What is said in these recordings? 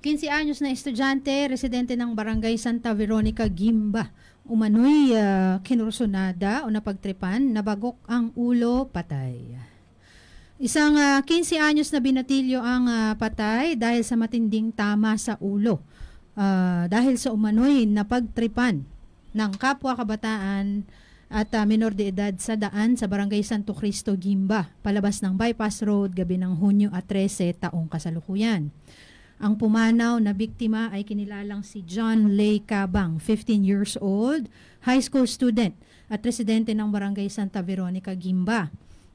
15 anyos na estudyante, residente ng Barangay Santa Veronica, Gimba. Umano'y uh, kinursunada o napagtripan, nabagok ang ulo, patay. Isang ah, 15 anyos na binatilyo ang ah, patay dahil sa matinding tama sa ulo. Ah, dahil sa umano'y napagtripan ng kapwa kabataan at ah, minor de edad sa daan sa Barangay Santo Cristo, Gimba, palabas ng Bypass Road gabi ng Hunyo at 13 taong kasalukuyan. Ang pumanaw na biktima ay kinilalang si John Lay Cabang, 15 years old, high school student at residente ng Barangay Santa Veronica, Gimba.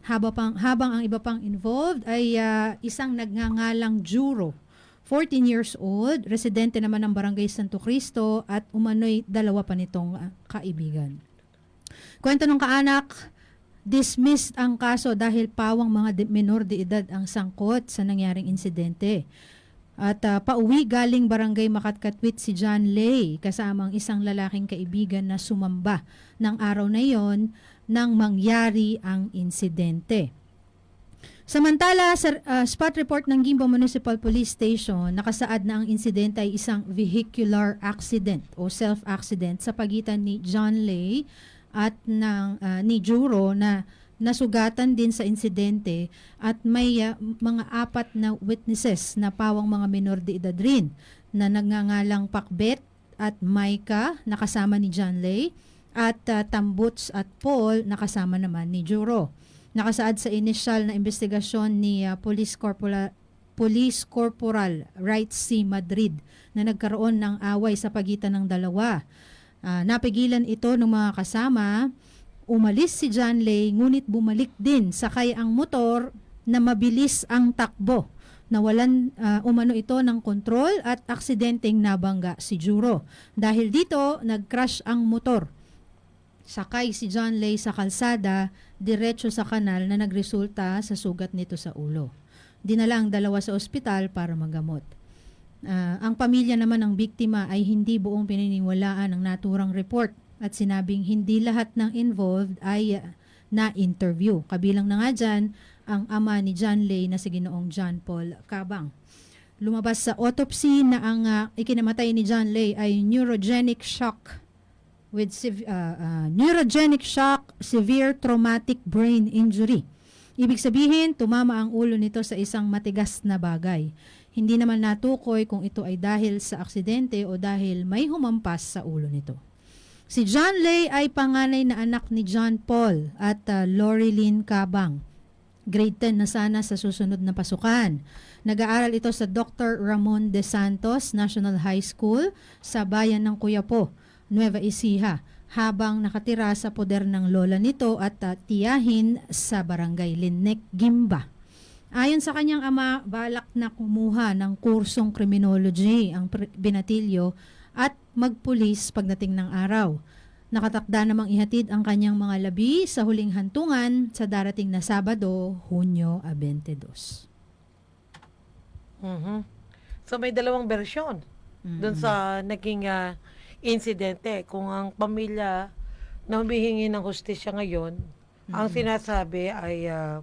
Haba pang, habang ang iba pang involved ay ah, isang nagngangalang Juro, 14 years old, residente naman ng Barangay Santo Cristo at umano'y dalawa pa nitong ah, kaibigan. Kwento ng kaanak, dismissed ang kaso dahil pawang mga de- minor de edad ang sangkot sa nangyaring insidente. At ah, pauwi galing barangay Makatkatwit si John Lay kasama ang isang lalaking kaibigan na sumamba ng araw na yon nang mangyari ang insidente. Samantala, sa ah, spot report ng Gimba Municipal Police Station, nakasaad na ang insidente ay isang vehicular accident o self-accident sa pagitan ni John Lay at ng ah, ni Juro na nasugatan din sa insidente at may ah, mga apat na witnesses na pawang mga minor de edad rin na nagngangalang Pakbet at Maika nakasama ni John Lay at ah, Tambuts at Paul nakasama naman ni Juro. Nakasaad sa initial na investigasyon ni ah, Police Corporal Police Corporal Wright C. Madrid na nagkaroon ng away sa pagitan ng dalawa. Ah, napigilan ito ng mga kasama. Umalis si John ngunit bumalik din sakay ang motor na mabilis ang takbo. Nawalan ah, umano ito ng kontrol at aksidenteng nabangga si Juro. Dahil dito, nag-crash ang motor. Sakay si John Lay sa kalsada, diretso sa kanal na nagresulta sa sugat nito sa ulo. Dinala ang dalawa sa ospital para magamot. Ah, ang pamilya naman ng biktima ay hindi buong pininiwalaan ang naturang report at sinabing hindi lahat ng involved ay ah, na-interview. Kabilang na nga dyan ang ama ni John Lay na si Ginoong John Paul Cabang. Lumabas sa autopsy na ang ah, ikinamatay ni John Lay ay neurogenic shock with uh, uh, neurogenic shock, severe traumatic brain injury. Ibig sabihin, tumama ang ulo nito sa isang matigas na bagay. Hindi naman natukoy kung ito ay dahil sa aksidente o dahil may humampas sa ulo nito. Si John Lay ay panganay na anak ni John Paul at uh, Lori Lynn Cabang. Grade 10 na sana sa susunod na pasukan. Nag-aaral ito sa Dr. Ramon De Santos National High School sa bayan ng Cuyapo. Nueva Ecija habang nakatira sa poder ng lola nito at uh, tiyahin sa barangay Linnek, Gimba. Ayon sa kanyang ama, balak na kumuha ng kursong criminology ang binatilyo at magpulis pagdating ng araw. Nakatakda namang ihatid ang kanyang mga labi sa huling hantungan sa darating na Sabado, Hunyo 22. Mhm. So may dalawang bersyon doon sa naging ah, insidente. Kung ang pamilya na humihingi ng hustisya ngayon, ang sinasabi ay uh,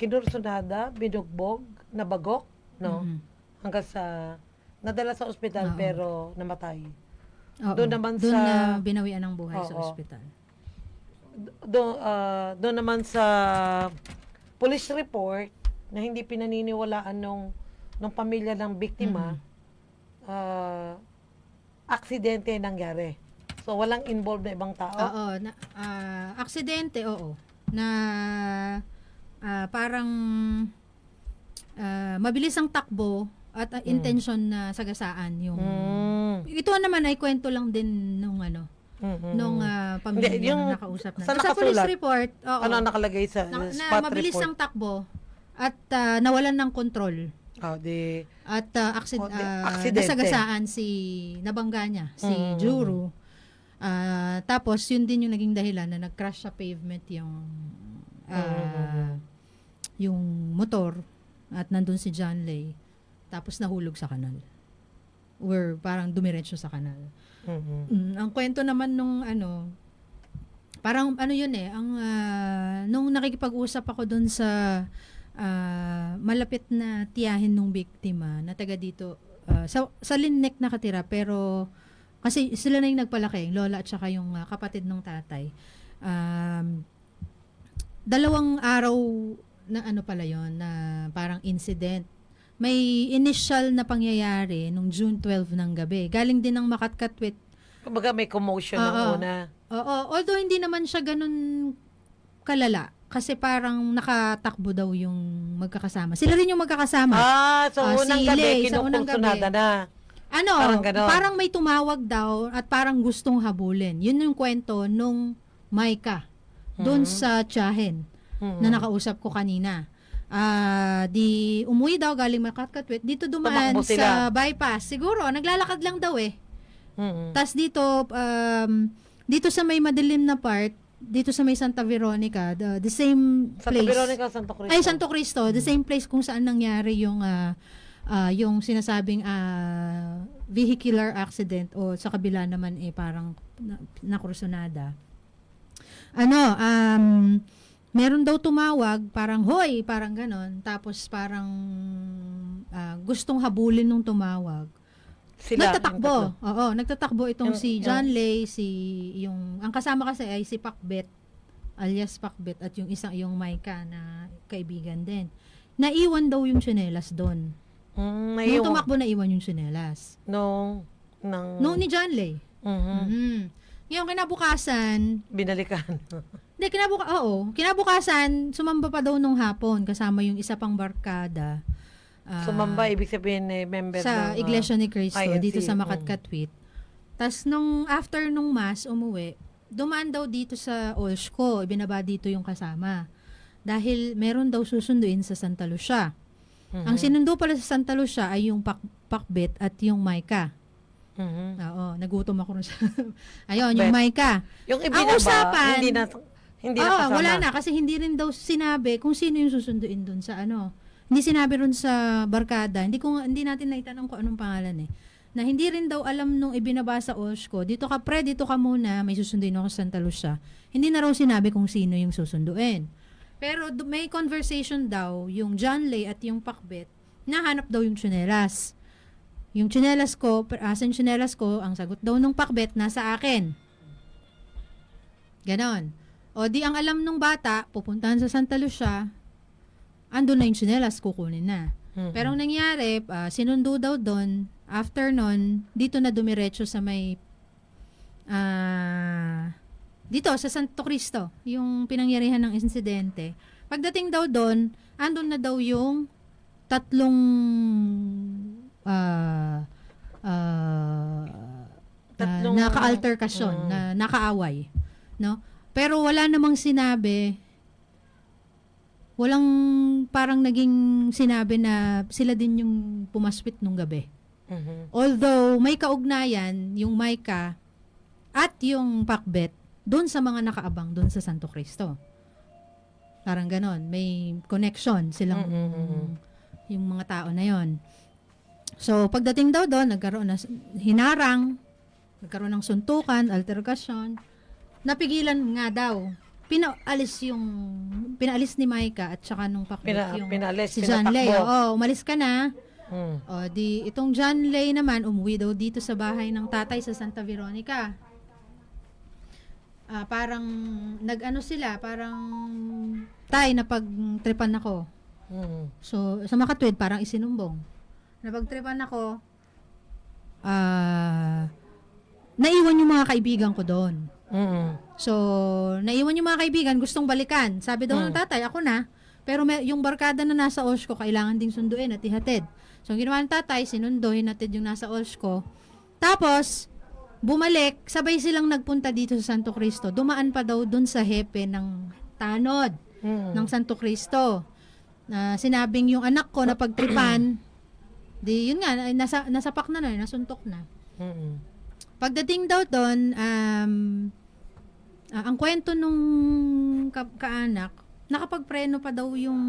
kinursunada, binugbog, nabagok, no? Mhm. Hanggang sa nadala sa ospital Oo. pero namatay. Oo. Doon naman Doon sa- na binawian ng buhay sa Oo. ospital. doon ah, doon naman sa police report na hindi pinaniniwalaan nung nung pamilya ng biktima ah, aksidente nangyari. So walang involved na ibang tao. Oo, na, ah, aksidente, oo. Na ah, parang ah, mabilis ang takbo at ah, intention na sagasaan yung Mm. ito naman ay kwento lang din nung ano Mhm. nung ah, pamilya Hindi, yung- na nakausap na. saan Sa police report, oo. Ano ang nakalagay sa na, na spot mabilis report? ang takbo at ah, nawalan ng kontrol Ah, di at uh, aksid, O, di- aksidente. nasagasaan si nabangga niya si Mm. Juru. Ah, tapos yun din yung naging dahilan na nag-crash sa pavement yung ah, yung motor at nandun si John Lay tapos nahulog sa kanal. Or parang dumiretso sa kanal. Mhm. Mm, ang kwento naman nung ano, parang ano yun eh, ang ah, nung nakikipag-usap ako dun sa ah, malapit na tiyahin nung biktima na taga dito ah, sa sa Linnek nakatira pero kasi sila na yung nagpalaki, yung lola at saka yung ah, kapatid ng tatay. Um, dalawang araw na ano pala yon na parang incident. May initial na pangyayari nung June 12 ng gabi. Galing din ng Makatkatwit. Kumbaga may commotion Oo. ng una. Oo, although hindi naman siya ganun kalala. Kasi parang nakatakbo daw yung magkakasama. Sila rin yung magkakasama. Ah, so Ah, unang si gabi, Lay, sa unang kinukursunada gabi. na. ano, parang ganon. parang may tumawag daw at parang gustong habulin. Yun yung kwento nung Maika. Doon Mhm. sa Tiyahin. Mhm. na nakausap ko kanina. Ah, di umuwi daw galing Makatkatwit. Dito dumaan Tumakbo sila. sa bypass. Siguro naglalakad lang daw eh. Mhm. Tas dito um, dito sa may madilim na part, dito sa may Santa Veronica, the, the same Santa place. Veronica, Santo Cristo. Ay Santo Cristo, the same place kung saan nangyari yung ah, ah, yung sinasabing ah, vehicular accident o sa kabila naman eh parang na, nakursunada. Ano, um, meron daw tumawag, parang hoy, parang ganon. Tapos parang ah, gustong habulin nung tumawag. Sila, nagtatakbo. yung. Oo, nagtatakbo itong Yung- si yung- John Lay, si yung ang kasama kasi ay si Pakbet alias Pakbet at yung isang yung Maika na kaibigan din. Naiwan daw yung tsinelas doon. Mm, Nung yung, tumakbo naiwan yung tsinelas. nung, nang, Noong ni John Lay. Mhm. Mhm. Ngayon kinabukasan, binalikan. hindi kinabuka oo, kinabukasan sumamba pa daw nung hapon kasama yung isa pang barkada. Ah, Sumamba, ibig sabihin eh, member sa ng, ah, Iglesia ni Cristo INC, dito sa mm. Makatkatwit. Tapos nung after nung mass umuwi, dumaan daw dito sa Olshko, ibinaba dito yung kasama. Dahil meron daw susunduin sa Santa Lucia. Mhm. Ang sinundo pala sa Santa Lucia ay yung pak Pakbet at yung Maika. Mhm. Oo, nagutom ako rin sa... Ayun, yung. Maika. Yung Ang ibinaba, usapan- hindi na, hindi na Oo, kasama. wala na kasi hindi rin daw sinabi kung sino yung susunduin doon sa ano. Hindi sinabi rin sa barkada. Hindi ko hindi natin naitanong kung anong pangalan eh. Na hindi rin daw alam nung ibinaba sa Oshko, dito ka pre, dito ka muna, may susunduin ako sa Santa Lucia. Hindi na raw sinabi kung sino yung susunduin. Pero do- may conversation daw yung John Lay at yung Pakbet, nahanap daw yung tsinelas. Yung tsinelas ko, per- asan yung tsinelas ko, ang sagot daw nung Pakbet, nasa akin. Ganon. O di ang alam nung bata, pupuntahan sa Santa Lucia, andun na yung tsinelas, kukunin na. Mhm. Pero ang nangyari, ah, sinundo daw doon, after nun, dito na dumiretso sa may, ah, dito sa Santo Cristo, yung pinangyarihan ng insidente. Pagdating daw doon, andun na daw yung tatlong ah ah, Tatlong- na naka-alterkasyon, Mm. na nakaaway, no? Pero wala namang sinabi walang parang naging sinabi na sila din yung pumaswit nung gabi. Mhm. Although may kaugnayan yung Maika at yung Pakbet doon sa mga nakaabang doon sa Santo Cristo. Parang ganon. May connection silang Mm, mm, mm, mm. yung mga tao na yon. So, pagdating daw doon, nagkaroon na hinarang, nagkaroon ng suntukan, alterkasyon. Napigilan nga daw. Pinaalis yung, pinaalis ni Maika at saka nung Pakbet Pina, yung pinalis, si John Lay. pinatakbo. Oo, umalis ka na. Mm. O, di, itong John Lay naman, umuwi daw dito sa bahay ng tatay sa Santa Veronica. Ah, parang, nag-ano sila, parang, tay, napag-tripan ako. Mhm. So, sa makatwid, parang isinumbong. Napag-tripan ako, ah, naiwan yung mga kaibigan ko doon. Mhm. So, naiwan yung mga kaibigan, gustong balikan. Sabi daw ng Hmm. tatay, ako na. Pero may, yung barkada na nasa Oshko, kailangan ding sunduin at ihatid. So, ang ginawa ng tatay, sinundo, hinatid yung nasa Oshko. Tapos, bumalik, sabay silang nagpunta dito sa Santo Cristo. Dumaan pa daw dun sa hepe ng tanod Mhm. ng Santo Cristo. Na sinabing yung anak ko na pagtripan, di yun nga, nasa, nasapak na na, nasuntok na. Mhm. Pagdating daw doon, um, ah, ang kwento nung ka- kaanak, nakapagpreno pa daw yung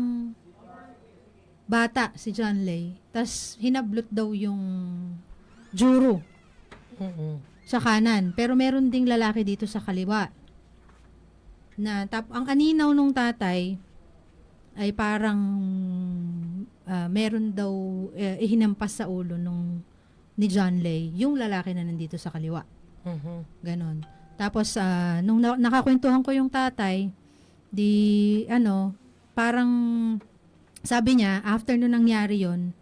bata, si John Lay. Tapos hinablot daw yung juro sa kanan. Pero meron ding lalaki dito sa kaliwa. Na tap ang aninaw nung tatay, ay parang ah, meron daw eh, ihinampas sa ulo nung ni John Lay, yung lalaki na nandito sa kaliwa. Mhm. Ganon. Tapos, ah, nung na- nakakwentuhan ko yung tatay, di, ano, parang, sabi niya, after nung nangyari yon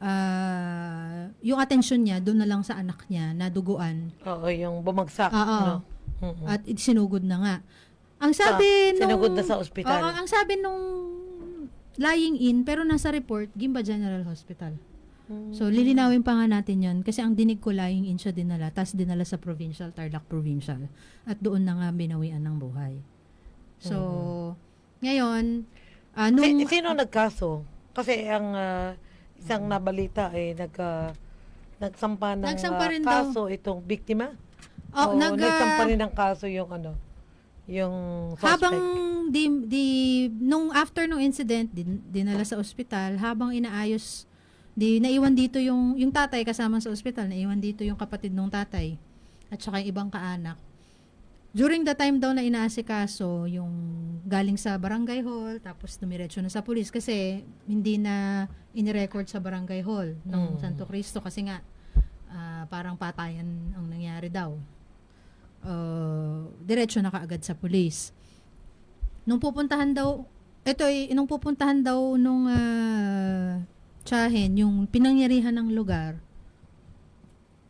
ah, yung atensyon niya, doon na lang sa anak niya, na duguan. Oo, yung bumagsak. Oo. no? At sinugod na nga. Ang sabi nung... sinugod na sa ospital. Oo, ang sabi nung lying in, pero nasa report, Gimba General Hospital. Mm. So, lilinawin pa nga natin yon kasi ang dinig ko lying in siya dinala, tapos dinala sa provincial, Tarlac Provincial. At doon na nga binawian ng buhay. So, ngayon, ah, nung... Si- sino nagkaso? Kasi ang ah, isang nabalita ay nag ah, nagsampa ng Nagsampa rin daw. kaso itong biktima. oh, O nag, nagsampa rin ng kaso yung ano, yung suspect. habang di, di nung after nung incident din, dinala sa ospital habang inaayos di naiwan dito yung yung tatay kasama sa ospital naiwan dito yung kapatid ng tatay at saka yung ibang kaanak during the time daw na inaasikaso yung galing sa barangay hall tapos dumiretso na sa pulis kasi hindi na inirecord sa barangay hall ng Mm. Santo Cristo kasi nga ah, parang patayan ang nangyari daw uh, diretso na kaagad sa pulis. Nung pupuntahan daw, ito ay, nung pupuntahan daw nung uh, tsahin, yung pinangyarihan ng lugar,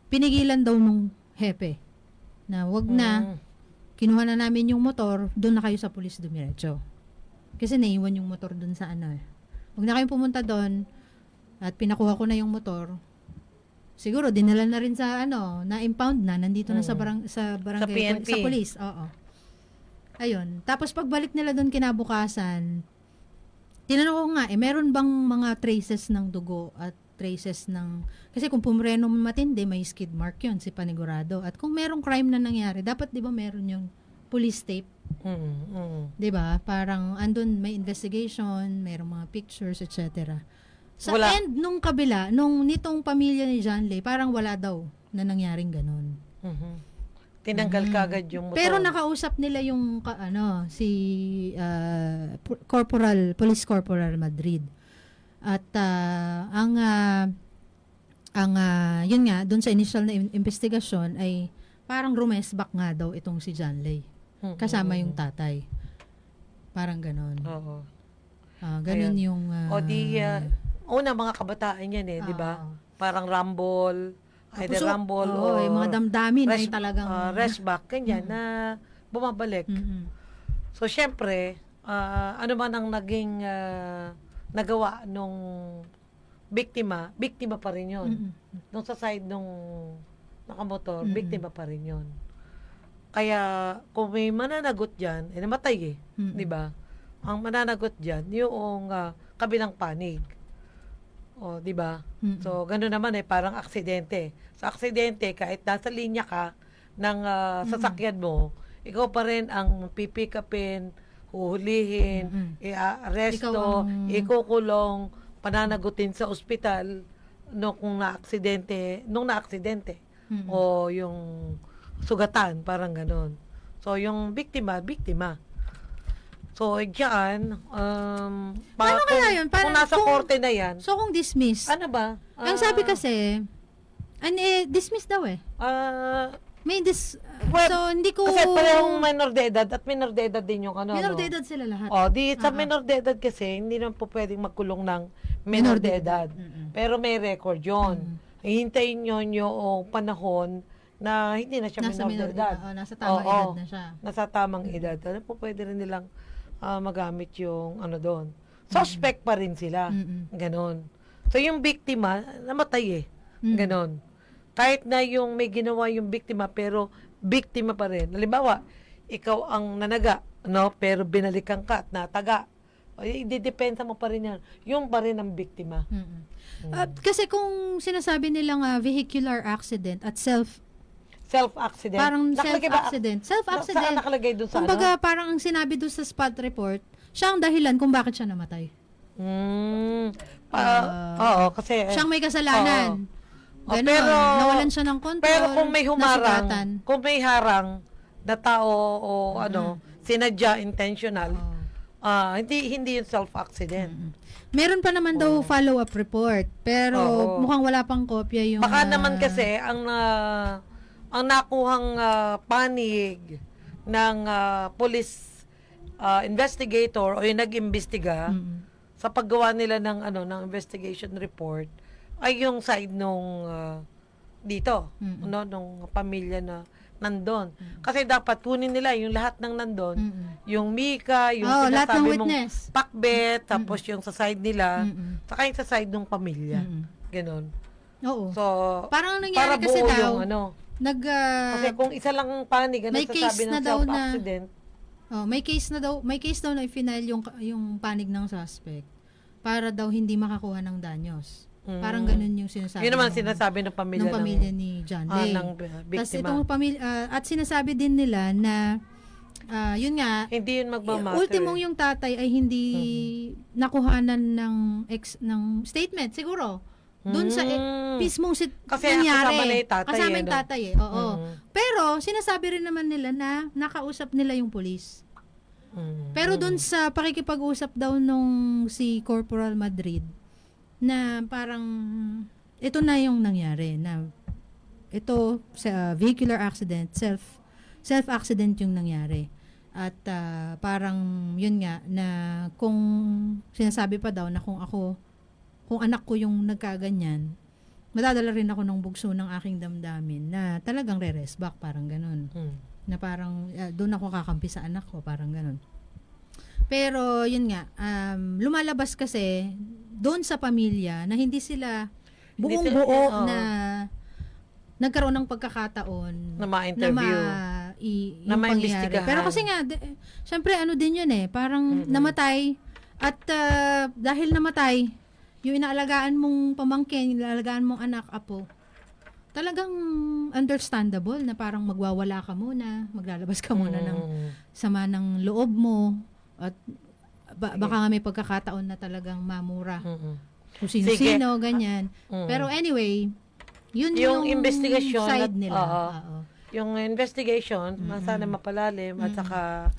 pinigilan daw nung hepe na wag na, Mm. kinuha na namin yung motor, doon na kayo sa pulis dumiretso. Kasi naiwan yung motor doon sa ano eh. Huwag na kayong pumunta doon at pinakuha ko na yung motor. Siguro dinala na rin sa ano, na impound na nandito na sa Mm. barang sa barangay Sa PNP. sa police. Oo. Ayun. Tapos pagbalik nila doon kinabukasan, tinanong ko nga, eh meron bang mga traces ng dugo at traces ng kasi kung pumreno matindi, may skid mark 'yon si panigurado. At kung merong crime na nangyari, dapat 'di ba meron yung police tape Mm, mm. 'di ba? Parang andun may investigation, mayroong mga pictures, etc. Sa Wala. end nung kabila, nung nitong pamilya ni John Lay, parang wala daw na nangyaring ganun. Mhm. Tinanggal Mm. kagad yung motor. Pero nakausap nila yung ka- ano si P- Corporal Police Corporal Madrid. At ah, ang ah, ang ah, yun nga doon sa initial na in- investigasyon ay parang rumesback nga daw itong si John Lay kasama yung tatay. Parang ganon. Oo. Ah, ganun yung... ah, O di, ah, una mga kabataan yan eh, di ba? Parang rumble, either Puso. rumble Oo, o yung mga damdamin ay rest- talagang... ah, rest back, ganyan, na bumabalik. So, syempre, ah, ano man ang naging ah, nagawa nung biktima, biktima pa rin. Mm-mm. Nung sa side nung nakamotor, biktima pa rin yun. Kaya, kung may mananagot dyan, eh, namatay eh. Di ba? Ang mananagot dyan, yung ah, kabilang panig. O, di ba? Mm-mm. So, gano'n naman eh, parang aksidente. Sa aksidente, kahit nasa linya ka ng ah, sasakyan mo, ikaw pa rin ang pipikapin, huhulihin, Mm-mm. i-aresto, Ikaw ang- ikukulong, pananagutin sa ospital no kung na-aksidente, nung na-aksidente. Mm-mm. O yung sugatan, parang ganon. So, yung biktima, biktima. So, diyan, um, pa, Paano kaya yun? Parang kung nasa kung- korte na yan, So, kung dismiss, ano ba? ang Ah, sabi kasi, an, eh, dismiss daw eh. ah, May dis... Well, so, hindi ko... kasi parehong minor de edad at minor de edad din yung ano. Minor no? de edad sila lahat. Oh, di sa Ah, ah. minor de edad kasi, hindi naman po pwedeng magkulong ng minor, de edad. Mm-mm. Pero may record yon. Mm. Hihintayin nyo yung panahon na hindi na siya Nasa minor, minor de edad. oh, nasa tamang Oo. edad na siya. Nasa tamang edad. Ano po pwede rin nilang ah, magamit yung ano doon. Suspect pa rin sila. Mm-mm. Ganon. So yung biktima, namatay eh. Mm. Ganon. Kahit na yung may ginawa yung biktima, pero biktima pa rin. Halimbawa, ikaw ang nanaga, no? pero binalikan ka at nataga. O, Ididepensa mo pa rin yan. Yung pa rin ang biktima. Mm-mm. Mm. Ah, kasi kung sinasabi nilang ah, vehicular accident at self Self-accident. parang Nakalagay ba- self-accident. Saan Self-accident. nakalagay doon sa Kumbaga, ano? parang ang sinabi doon sa spot report, siya ang dahilan kung bakit siya namatay. Mm. Pa, Ah, oo, kasi... Siyang may kasalanan. Oh, Ganon. pero- nawalan siya ng control. Pero kung may humarang, nasugatan. kung may harang na tao o ano, sinadya, intentional, Oo. Ah, hindi hindi yung self-accident. Meron pa naman daw follow-up report, pero Oo. mukhang wala pang kopya yung... Baka ah, naman kasi ang ah, ang nakuhang ah, panig ng ah, police ah, investigator o yung nag-imbestiga mm, sa paggawa nila ng ano ng investigation report ay yung side nung ah, dito Mm-mm. no nung pamilya na nandun. Kasi dapat kunin nila yung lahat ng nandun. mm, Yung Mika, yung Oh, lahat ng sinasabi mong pakbet, tapos yung sa side nila, mm, saka yung sa side ng pamilya. mm. Ganon. Oo. So, Parang ang para nangyari kasi daw, yung ano. Nag... ah, Kasi kung isa lang ang panig, ano may sasabi case ng na daw na- self-accident, oh, may case na daw, may case daw na i-final yung, yung panig ng suspect para daw hindi makakuha ng danyos. Mm. Parang ganun yung sinasabi. yun naman ng- sinasabi ng pamilya, ng pamilya ni John ah, Lay. ng biktima. itong pamilya, ah, at sinasabi din nila na, ah, yun nga, Hindi yun magmamatter. ultimong yung tatay ay hindi nakuhanan ng ex, ng statement, siguro. Doon sa e- Mm. mismong sit, Kasi nangyari. kasama na yung tatay, Kasama eh, yung no? tatay eh, oo. Mm. Pero, sinasabi rin naman nila na nakausap nila yung polis. Mm. Pero doon sa pakikipag-usap daw nung si Corporal Madrid, na parang, ito na yung nangyari, na ito sa vehicular accident, self self accident yung nangyari. At ah, parang yun nga na kung sinasabi pa daw na kung ako kung anak ko yung nagkaganyan, madadala rin ako ng bugso ng aking damdamin na talagang re-rest back, parang ganun Mm. na parang ah, doon ako kakampi sa anak ko, parang ganun. Pero yun nga, um, lumalabas kasi doon sa pamilya na hindi sila Hindi buong sila- buo oo. na nagkaroon ng pagkakataon Na ma-interview. ma, i, Na maimbestigahan. Pero kasi nga, de, syempre ano din yun eh, parang Mm-mm. namatay at ah, dahil namatay, yung inaalagaan mong pamangkin, inaalagaan mong anak, apo, talagang understandable na parang magwawala ka muna, maglalabas ka muna ng Mm. sama ng loob mo at ba- baka nga may pagkakataon na talagang mamura Mm-mm. kung sino-sino, ganyan. Mm. Pero anyway, yun Yung yung, investigasyon side nila. oo. Oo. yung investigation, sana mapalalim at saka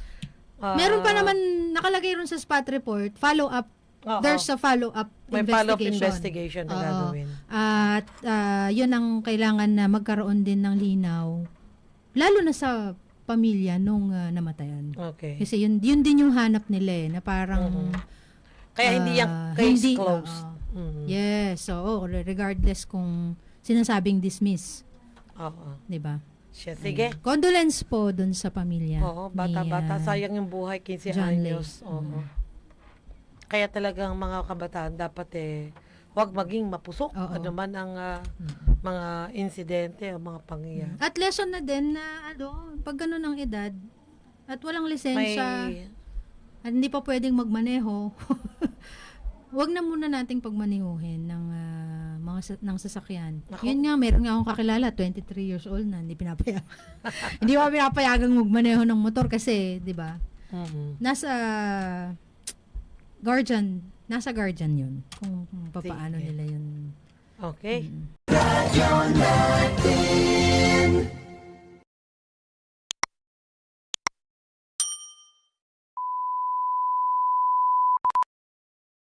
ah, Meron pa naman nakalagay ron sa spot report, follow up. oo. There's a follow up may follow-up investigation. investigation na Oo. gagawin. At ah, yun ang kailangan na magkaroon din ng linaw. Lalo na sa pamilya nung ah, namatayan. Okay. Kasi yun, yun din yung hanap nila eh, na parang Mhm. Kaya hindi yung ah, case hindi, closed. oo. Mhm. Yes, so regardless kung sinasabing dismiss, Oo. 'di ba? Siya. Sige. Condolence po dun sa pamilya. Oo, bata-bata. ni, ah, Sayang yung buhay, 15 John Lay. anyos. Oo. Mm. Kaya talagang mga kabataan dapat eh, wag maging mapusok. Oo. Ano man ang ah, mga insidente o mga pangyayari. At lesson na din na ano, pag ganun ang edad at walang May, lisensya at hindi pa pwedeng magmaneho, wag na muna nating pagmanehuhin ng ah, mga sa- ng sasakyan. Nako. Yun nga, meron nga akong kakilala, 23 years old na, hindi pinapaya. hindi pa pinapayagang magmaneho ng motor kasi, 'di ba? Mhm. Nasa guardian, nasa guardian 'yun. Kung, kung papaano Sige. nila 'yun. Okay. Mm.